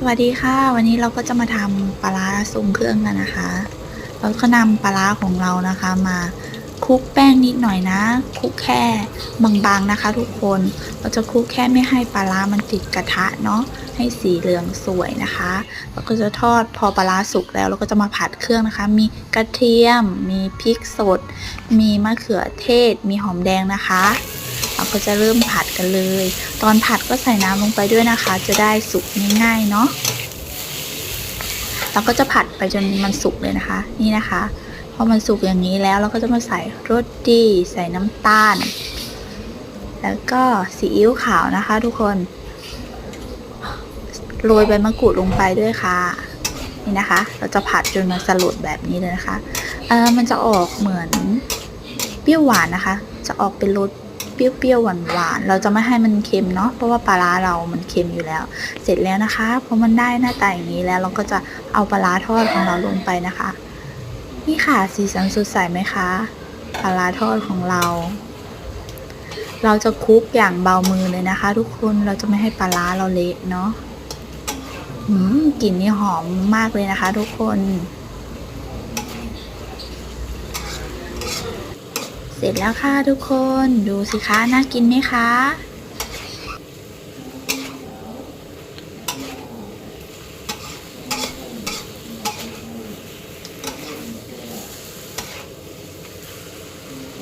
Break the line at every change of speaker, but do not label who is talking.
สวัสดีค่ะ วันนี้เราก็จะมาทำปลาร้าทรงเครื่องกันนะคะ เราก็นำปลาร้าของเรานะคะมาคลุกแป้งนิดหน่อยนะคลุกแค่บางๆนะคะ ทุกคนเราจะคลุกแค่ไม่ให้ปลาร้ามันติดกระทะเนาะให้สีเหลืองสวยนะคะเราก็จะทอดพอปลาร้าสุกแล้วเราก็จะมาผัดเครื่องนะคะ มีกระเทียม มีพริกสด มีมะเขือเทศ มีหอมแดงนะคะ ก็จะเริ่มผัดกันเลย ตอนผัดก็ใส่น้ำลงไปด้วยนะคะ จะได้สุกง่ายๆเนาะเราก็จะผัดไปจนมันสุกเลยนะคะ นี่นะคะพอมันสุกอย่างนี้แล้วเราก็จะมาใส่รสดีใส่น้ำตาล แล้วก็ซีอิ๊วขาวนะคะ ทุกคนโรยใบมะกรูดลงไปด้วยค่ะนี่นะคะ เราจะผัดจนมันสลดแบบนี้เลยนะคะเออมันจะออกเหมือนเปรี้ยวหวานนะคะ จะออกเป็นรส เปรี้ยวๆหวานๆเราจะไม่ให้มันเค็มเนาะเพราะว่าปลาร้าเรามันเค็มอยู่แล้ว เสร็จแล้วนะคะพอมันได้หน้าตาอย่างนี้แล้วเราก็จะเอาปลาร้าทอดของเราลงไปนะคะ นี่ค่ะสีสันสดใสไหมคะปลาร้าทอดของเรา เราจะคลุกอย่างเบามือเลยนะคะ ทุกคนเราจะไม่ให้ปลาร้าเราเละเนาะอืมกลิ่นนี่หอมมากเลยนะคะ ทุกคน เสร็จแล้วค่ะทุกคนดูสิคะน่ากินไหมคะ